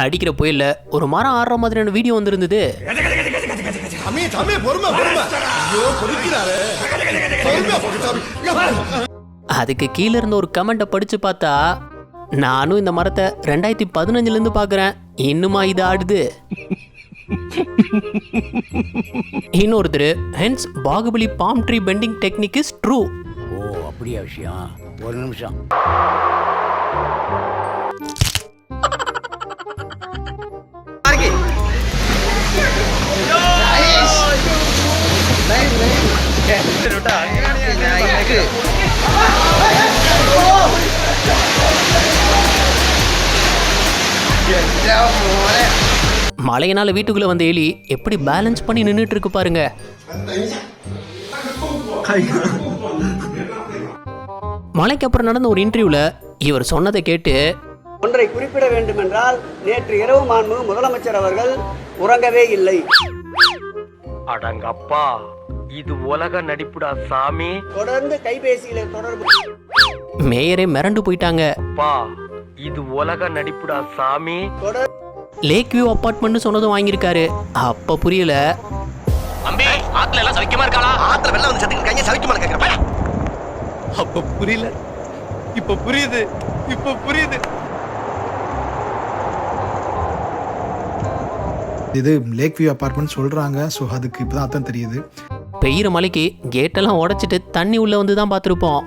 அடிக்கிற புயல்ல ஒரு மரம் ஆடுற மாதிரியான வீடியோ வந்திருந்தது. அதுக்கு கீழே இருந்த ஒரு கமெண்ட்டை படிச்சு பார்த்தா நானும் இந்த மரத்தை ரெண்டாயிரத்தி பதினஞ்சுல இருந்து பார்க்கறேன் இன்னுமா இது ஆடுது? இன்னொருத்தர் hence Baahubali palm tree bending technique is true ஓ அப்படியா விஷயம். ஒரு நிமிஷம். மழையினால வீட்டுக்குள்ள வந்த எலி எப்படி பேலன்ஸ் பண்ணி நின்றுட்டு இருக்கு பாருங்க. மழைக்கு அப்புறம் நடந்த ஒரு இன்டர்வியூல இவர் சொன்னதை கேட்டு ஒன்றை குறிப்பிட வேண்டுமென்றால் நேற்று இரவு மாண்பு முதலமைச்சர் அவர்கள் உறங்கவே இல்லை. அடங்கப்பா. இது உலக நடிப்புடா சாமி. தொடர்ந்து கைபேசியில தொடர்பு. மேயரே மிரண்டு போயிட்டாங்க. அப்பா இது உலக நடிப்புடா சாமி. லேக் வியூ அப்பார்ட்மெண்ட் சொன்னதும் வாங்கியிருக்காரு. அப்ப புரியல. அம்பி ஆத்துல எல்லாம் சவிக்கமா இருக்காளா? ஆத்துல வெள்ளம் வந்து சத்துக்கு கையை சவிக்குமா கேட்கிறேன் அப்ப புரியல. இப்ப புரியுது. இப்ப புரியுது. இது லேக் வியூ அப்பார்ட்மெண்ட் சொல்கிறாங்க ஸோ அதுக்கு இப்போ தான் அர்த்தம் தெரியுது. பெய்யுற மழைக்கு கேட்டெல்லாம் உடைச்சிட்டு தண்ணி உள்ள வந்து தான் பார்த்துருப்போம்.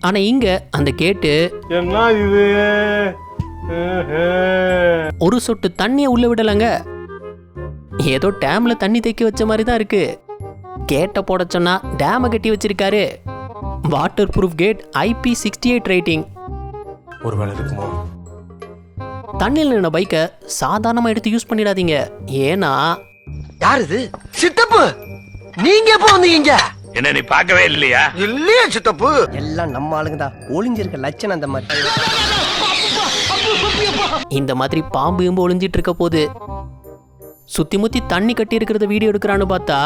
ஆனா இங்க அந்த கேட்டு என்ன இது? ஒரு சொட்டு தண்ணியை உள்ள விடலைங்க. ஏதோ டேம்ல தண்ணி தேக்கி வச்ச மாதிரி தான் இருக்கு. கேட்டை போட சொன்னா டேமை கட்டி வச்சிருக்காரு. Waterproof gate IP sixty eight rating ஒருவேளை இருக்குமோ? தண்ணியில் நின்ன பைக்கை சாதாரணமாக எடுத்து யூஸ் பண்ணிடாதீங்க. ஏன்னா யார் இது சித்தப்பு! நீங்க எப்போ வந்தீங்க? என்ன நீ பார்க்கவே இல்லையா? இல்லையா சித்தப்பு! எல்லாம் நம்ம ஆளுங்க தான் ஒளிஞ்சிருக்க லட்சணம் அந்த மாதிரி. இந்த மாதிரி பாம்பு எம்பு ஒளிஞ்சிட்டு இருக்க போது சுத்தி முத்தி தண்ணி கட்டி இருக்கிறத வீடியோ எடுக்கிறான்னு பார்த்தா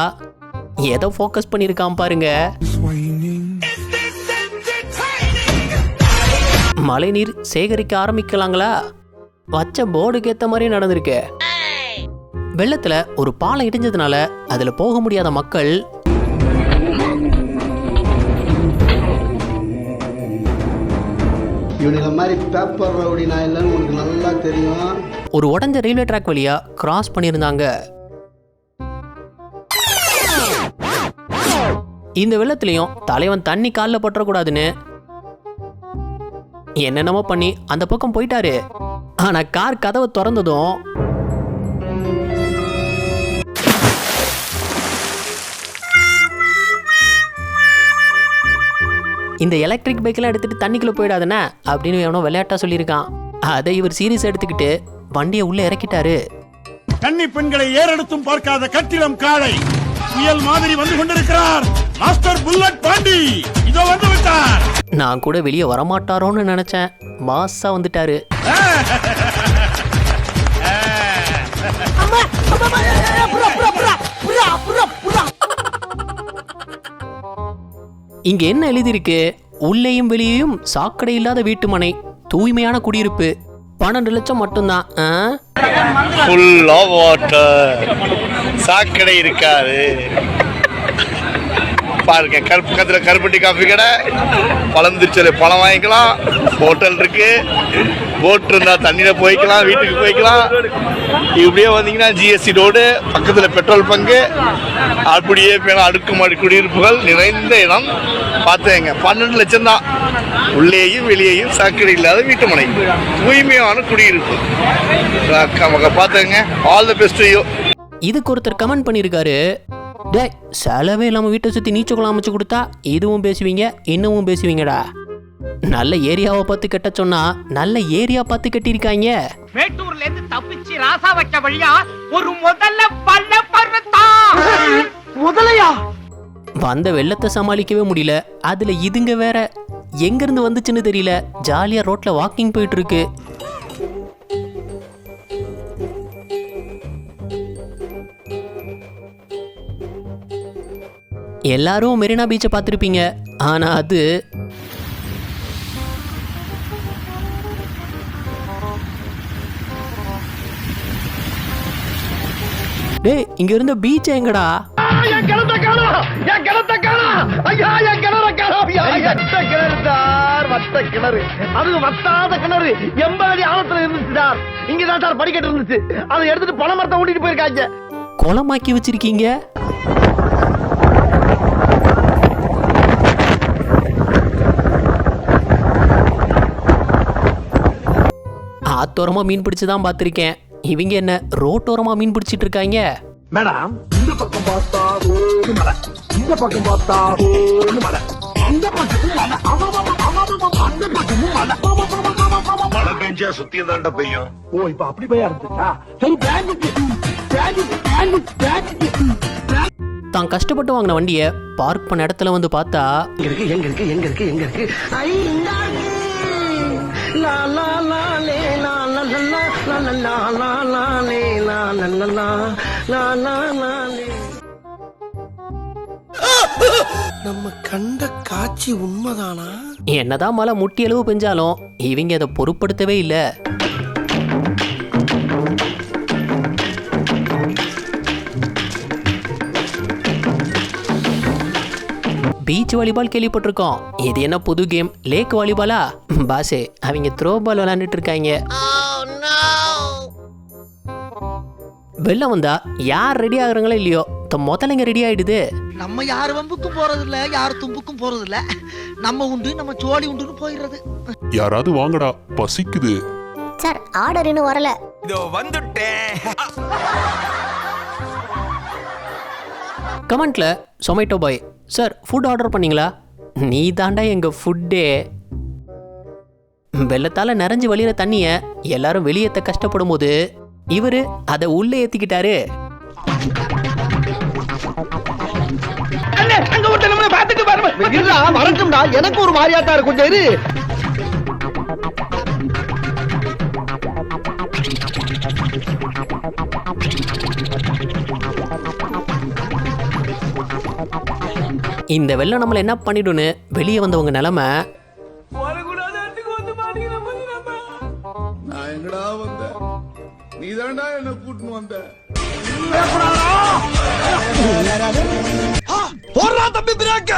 எதை ஃபோக்கஸ் பண்ணியிருக்கான் பாருங்க. மழைநீர் சேகரிக்க ஆரம்பிக்கலாங்களா? வச்ச போர்டுக்கு ஏத்த மாதிரி நடந்திருக்கு. வெள்ளத்துல ஒரு பாலம் இடிஞ்சதுனால அதுல போக முடியாத மக்கள் இவனுங்க மாதிரி பேப்பர் ரவுடி நான் இல்லைன்னு உனக்கு நல்லா தெரியும்? ஒரு உடஞ்ச ரயில்வே ட்ராக் வழியா கிராஸ் பண்ணியிருந்தாங்க. இந்த வெள்ளத்திலையும் தலைவன் தண்ணி காலில் பற்றக்கூடாதுன்னு என்னென்னமோ பண்ணி அந்த பக்கம் போயிட்டாரு. ஆனா கார் கதவை திறந்ததும் இந்த எலக்ட்ரிக் பைக்கெல்லாம் எடுத்துட்டு தண்ணிக்குள்ள போயிடாதுண்ணே அப்படின்னு எவனோ விளையாட்டா சொல்லியிருக்கான். அதை இவர் சீரியஸ் எடுத்துக்கிட்டு வண்டியை உள்ள இறக்கிட்டாரு. கன்னி பெண்களை ஏறெடுத்தும் பார்க்காத கட்டிடம் காளை. புயல் மாதிரி வந்து கொண்டிருக்கிறார். Master bullet Pandi. இதோ வந்து விட்டார். நான் கூட வெளியே வரமாட்டாரோன்னு நினைச்சேன். மாசா வந்துட்டாரு. இங்க என்ன எழுதியிருக்கு? உள்ளேயும் வெளியேயும் சாக்கடை இல்லாத வீட்டு மனை தூய்மையான குடியிருப்பு. பன்னெண்டு லட்சம் மட்டும்தான். ஆ? வாட்டர் சாக்கடை இருக்காது. பாருங்க கருப்பு கத்துல கருப்பட்டி காஃபி கடை. பழந்துச்சல் பழம் வாங்கிக்கலாம். ஹோட்டல் இருக்கு. போட் இருந்தா தண்ணியில போய்க்கலாம் வீட்டுக்கு போய்க்கலாம். இப்படியே வந்தீங்கன்னா ஜிஎஸ்டி ரோடு பக்கத்துல பெட்ரோல் பங்கு. அப்படியே மேல அடுக்குமாடி குடியிருப்புகள் நிறைந்த இடம். பார்த்தேங்க பன்னெண்டு லட்சம் தான். உள்ளேயும் வெளியேயும் சாக்கடை இல்லாத வீட்டு மனை. தூய்மையான குடியிருப்பு. பார்த்தேங்க ஆல் த பெஸ்ட் யூ இதுக்கு ஒருத்தர் கமெண்ட் பண்ணியிருக்காரு. டே செலவே இல்லாமல் வீட்டை சுற்றி நீச்சல் அமைச்சு கொடுத்தா இதுவும் பேசுவீங்க இன்னமும் பேசுவீங்கடா. நல்ல ஏரியாவை பார்த்து கட்ட சொன்னா நல்ல ஏரியா பார்த்து கட்டியிருக்காங்க. மேட்டூர்ல இருந்து தப்பிச்சு ராசா வைக்க வழியா ஒரு முதல்ல பல்ல முதலையா? வந்த வெள்ளத்தை சமாளிக்கவே முடியல. அதுல இதுங்க வேற. எங்க இருந்து வந்துச்சுன்னு தெரியல. ஜாலியா ரோட்ல வாக்கிங் போயிட்டு இருக்கு எல்லாரும் மெரினா பீச்சை பார்த்துருப்பீங்க. ஆனால் அது டேய் இங்க இருந்த பீச் எங்கடா? கிணறு அது வத்தாத கிணறு எண்பது அடி ஆழத்துல இருந்துச்சு சார் படிக்கட்டு இருந்துச்சு அதை எடுத்துட்டு பணமரத்தை ஊட்டிட்டு போயிருக்காங்க குளமாக்கி வச்சிருக்கீங்க. ஆத்தோரமா மீன் பிடிச்சு தான் பார்த்துருக்கேன். இவங்க என்ன ரோட்டோரமா மீன் பிடிச்சிட்டு இருக்காங்க? மேடம் இந்த பக்கம் பார்த்தா இந்த பக்கம் பார்த்தா அந்த பக்கமும் மலை. அவன் அந்த பக்கமும் மலை. மழை பெஞ்சா சுத்தி தாண்ட பெய்யும். ஓ இப்ப அப்படி போய் இருந்துச்சா சரி தான் கஷ்டப்பட்டு வாங்கின வண்டியை பார்க் பண்ண இடத்துல வந்து பார்த்தா எங்க இருக்கு எங்க இருக்கு எங்க இருக்கு எங்க இருக்கு? நம்ம கண்ட காட்சி உண்மைதானா? என்னதான் மழை முட்டி அளவு பெஞ்சாலும் இவங்க அதை பொருட்படுத்தவே இல்லை. பீச் வாலிபால் கேள்விப்பட்டிருக்கோம். இது என்ன புது கேம்? லேக் வாலிபாலா? பாசே அவங்க த்ரோ பால் விளையாண்டுட்டு இருக்காங்க. வெள்ளம் வந்தா யார் ரெடி ஆகுறாங்களோ இல்லையோ த முதலைங்க ரெடி ஆயிடுது. நம்ம யார் வம்புக்கும் போறது இல்ல யார் தும்புக்கும் போறது இல்ல நம்ம உண்டு நம்ம சோழி உண்டுன்னு போயிடுறது. யாராவது வாங்கடா பசிக்குது. சார் ஆர்டர் இன்னும் வரல. கமெண்ட்ல Zomato boy sir food order பண்ணீங்களா? நீ தாண்டா எங்க ஃபுட்டே வெள்ளத்தால நிறைஞ்சு வழியிற தண்ணிய எல்லாரும் வெளியேத்த கஷ்டப்படும் போது இவரு அதை உள்ள ஏத்திக்கிட்டாரு. எனக்கு ஒரு மாதிரியாத்தா இருக்கும் சரி இந்த வெள்ளம் நம்மளை என்ன பண்ணிடும்னு வெளியே வந்தவங்க நிலமை வந்த போடுறா தம்பி பிரேக்க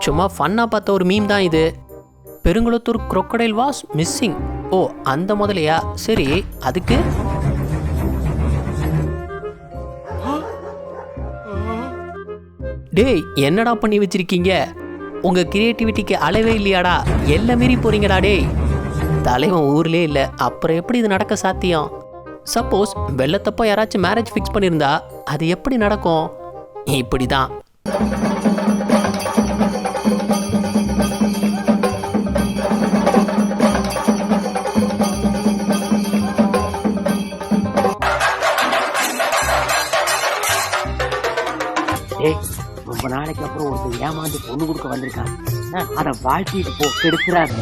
சும்மா ஃபன்னாக பார்த்த ஒரு மீம் தான் இது. பெருங்குளத்தூர் குரொக்கடைல் வாஸ் மிஸ்ஸிங் ஓ அந்த முதலையா? சரி அதுக்கு? டேய் என்னடா பண்ணி வச்சிருக்கீங்க? உங்கள் கிரியேட்டிவிட்டிக்கு அளவே இல்லையாடா? எல்லாம் மீறி போறீங்கடா டேய்? தலைவன் ஊர்லேயே இல்லை. அப்புறம் எப்படி இது நடக்க சாத்தியம்? சப்போஸ் வெள்ளத்தப்போ யாராச்சும் மேரேஜ் ஃபிக்ஸ் பண்ணியிருந்தா அது எப்படி நடக்கும்? இப்படி தான் ரொம்ப நாளைக்கு அப்புறம் ஒருத்தர் ஏமாந்து பொண்ணு கொடுக்க வந்திருக்காங்க அத வாழ்த்திட்டு போ கெடுக்கிறார்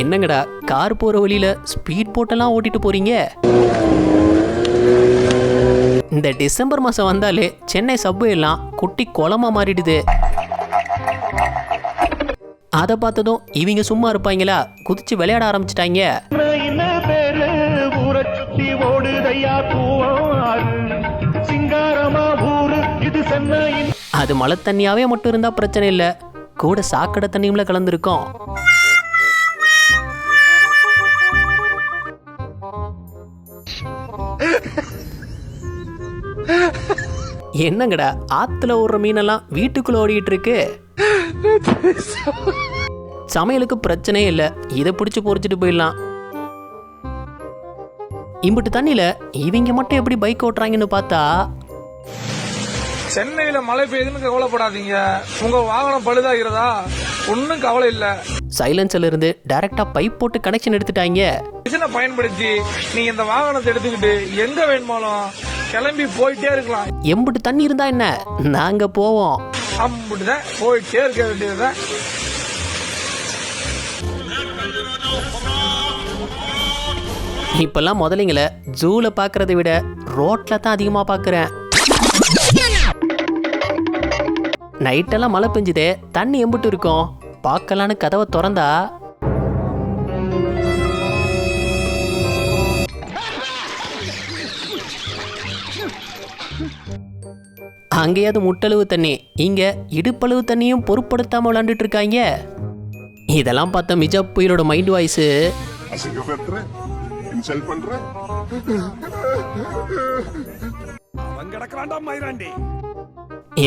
என்னங்கடா கார் போற வழியில ஸ்பீட் போட்டெல்லாம் ஓட்டிட்டு போறீங்க? இந்த டிசம்பர் மாசம் வந்தாலே சென்னை சப்வே எல்லாம் குட்டி குளமா மாறிடுது. அதை பார்த்ததும் இவங்க சும்மா இருப்பாங்களா? குதிச்சு விளையாட ஆரம்பிச்சிட்டாங்க. அது மழை தண்ணியாவே மட்டும் இருந்தா பிரச்சனை இல்ல. கூட சாக்கடை தண்ணியும்ல கலந்துருக்கோம். என்னங்கடா ஆத்துல ஓடுற மீனெல்லாம் வீட்டுக்குள்ள ஓடிட்டு இருக்கு சமையலுக்கு பிரச்சனையே இல்லை. இதை பிடிச்சி பொறிச்சிட்டு போயிடலாம். இம்புட்டு தண்ணியில இவங்க மட்டும் எப்படி பைக் ஓட்டுறாங்கன்னு பார்த்தா சென்னையில மழை பெய்யுதுன்னு கவலைப்படாதீங்க. உங்க வாகனம் பழுதாகிறதா? ஒன்னும் கவலை இல்ல. சைலன்ஸ்ல இருந்து டைரக்டா பைப் போட்டு கனெக்ஷன் எடுத்துட்டாங்க. மிஷினை பயன்படுத்தி நீங்க இந்த வாகனத்தை எடுத்துக்கிட்டு எங்க வேணுமாலும் கிளம்பி போயிட்டே இருக்கலாம். எம்புட்டு தண்ணி இருந்தா என்ன? நாங்க போவோம். அப்படிதான் போயிட்டே இருக்க வேண்டியதுதான். இப்பெல்லாம் முதலைங்கள ஜூல பார்க்குறத விட ரோட்ல தான் அதிகமா பார்க்குறேன். நைட்டெல்லாம் மழை பெஞ்சுதே தண்ணி எம்பிட்டு இருக்கும். பார்க்கலான்னு கதவை திறந்தா அங்கேயாவது முட்டளவு தண்ணி. இங்க இடுப்பளவு தண்ணியும் பொருட்படுத்தாம விளாண்டுட்டு இருக்காங்க. இதெல்லாம் பார்த்த மிஜா புயலோட மைண்ட் வாய்ஸ் இன்சல்ட் பண்ற? அவன் கிடக்கிறான்டா மயிராண்டி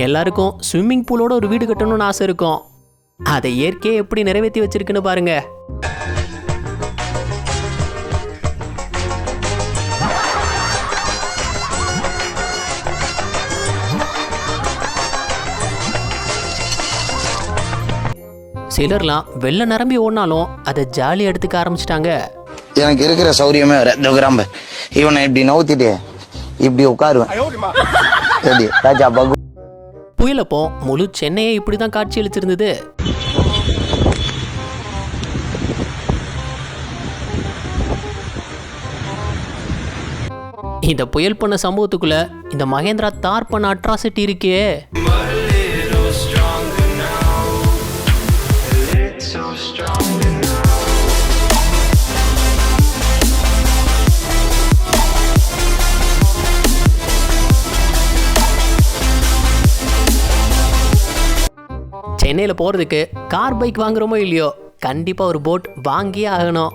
எல்லாருக்கும் ஸ்விம்மிங் பூலோட ஒரு வீடு கட்டணும்னு ஆசை இருக்கும். அதை இயற்கையை எப்படி நிறைவேற்றி வச்சிருக்குன்னு பாருங்க. சிலர்லாம் வெள்ளை நிரம்பி ஓடினாலும் அதை ஜாலியாக எடுத்துக்க ஆரம்பிச்சிட்டாங்க. எனக்கு இருக்கிற சௌரியமே வேற. இந்த கிராம்ப. இவனை இப்படி நவுத்திட்டு இப்படி உட்காருவேன். எப்படி? ராஜா பகு புயலப்போ முழு சென்னையை இப்படி தான் காட்சி அளிச்சிருந்தது இந்த புயல் பண்ண சம்பவத்துக்குள்ள இந்த மகேந்திரா தார் பண்ண அட்ராசிட்டி இருக்கே. சென்னையில் போகிறதுக்கு கார் பைக் வாங்குறோமோ இல்லையோ? கண்டிப்பாக ஒரு போட் வாங்கியே ஆகணும்.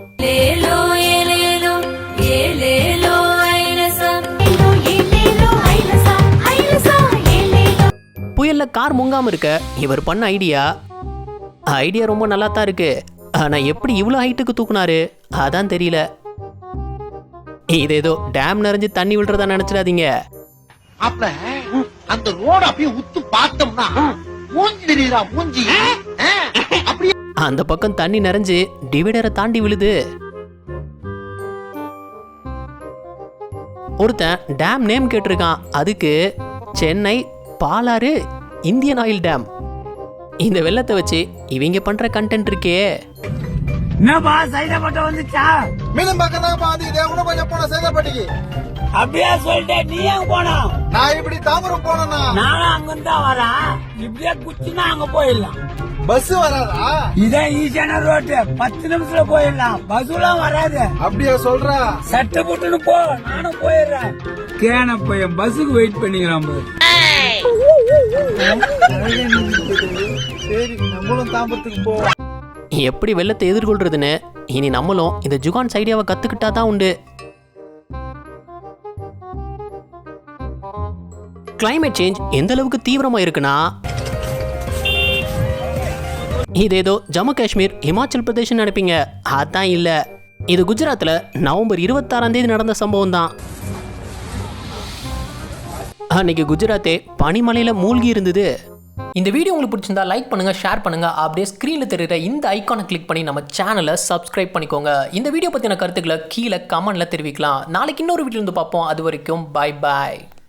புயல்ல கார் முங்காம இருக்க இவர் பண்ண ஐடியா? ஐடியா ரொம்ப நல்லா தான் இருக்கு. ஆனா எப்படி இவ்வளோ ஹைட்டுக்கு தூக்குனாரு? அதான் தெரியல. இது ஏதோ டேம் நிறைஞ்சு தண்ணி விழுறதா நினைச்சிடாதீங்க. அப்ப அந்த ரோட அப்படியே உத்து பார்த்தோம்னா மூஞ்சி? தெரியுதா மூஞ்சி அப்படியே அந்த பக்கம் தண்ணி நிறைஞ்சு டிவைடரை தாண்டி விழுது. ஒருத்தன் டேம் நேம் கேட்டிருக்கான். அதுக்கு Chennai Palar Indian oil dam. இந்த வெள்ளத்தை வச்சு இவங்க பண்ற கண்டென்ட் இருக்கே. என்னப்பா சைதாப்பட்ட வந்துச்சா? மீனம் பக்கம் தான் பாதி கூட கொஞ்சம் போன சேதப்பட்டிக்கு அப்படியே சொல்லிட்டேன் நீ எங்க போனா? நான் இப்படி தாம்பரம் போனேன்னா நானும் அங்கிருந்து வரேன் இப்படியே குச்சினா அங்க போயிடலாம். பஸ் வராதா? இதான் ஈஸியான ரோட்டு. பத்து நிமிஷத்துல போயிடலாம். பஸ்லாம் வராது. அப்படியா சொல்ற? சட்டை போட்டுன்னு போ. நானும் போயிடுறேன். கேன பையன் பஸ்ஸுக்கு வெயிட் பண்ணிக்கிறான் சரி நம்மளும் தாம்பரத்துக்கு போவோம் எப்படி வெள்ளத்தை எதிர்கொள்றதுன்னு? இனி நம்மளும் இந்த ஜுகான்ஸ் ஐடியாவை கத்துக்கிட்டா தான் உண்டு. கிளைமேட் சேஞ்ச் எந்த அளவுக்கு தீவிரமா இருக்குன்னா இது ஏதோ ஜம்மு காஷ்மீர் இமாச்சல் பிரதேஷ் நினைப்பீங்க. அதான் இல்ல. இது குஜராத்ல நவம்பர் இருபத்தாறாம் தேதி நடந்த சம்பவம் தான் அன்னைக்கு குஜராத்தே பனிமலையில மூழ்கி இருந்தது. இந்த வீடியோ உங்களுக்கு பிடிச்சிருந்தா லைக் பண்ணுங்க ஷேர் பண்ணுங்க. அப்படியே ஸ்க்ரீனில் தெரியுற இந்த ஐக்கானை கிளிக் பண்ணி நம்ம சேனலை சப்ஸ்கிரைப் பண்ணிக்கோங்க. இந்த வீடியோ பற்றின கருத்துக்களை கீழே கமெண்ட்ல தெரிவிக்கலாம். நாளைக்கு இன்னொரு வீடியோ இருந்து பார்ப்போம். அது வரைக்கும் பை பாய்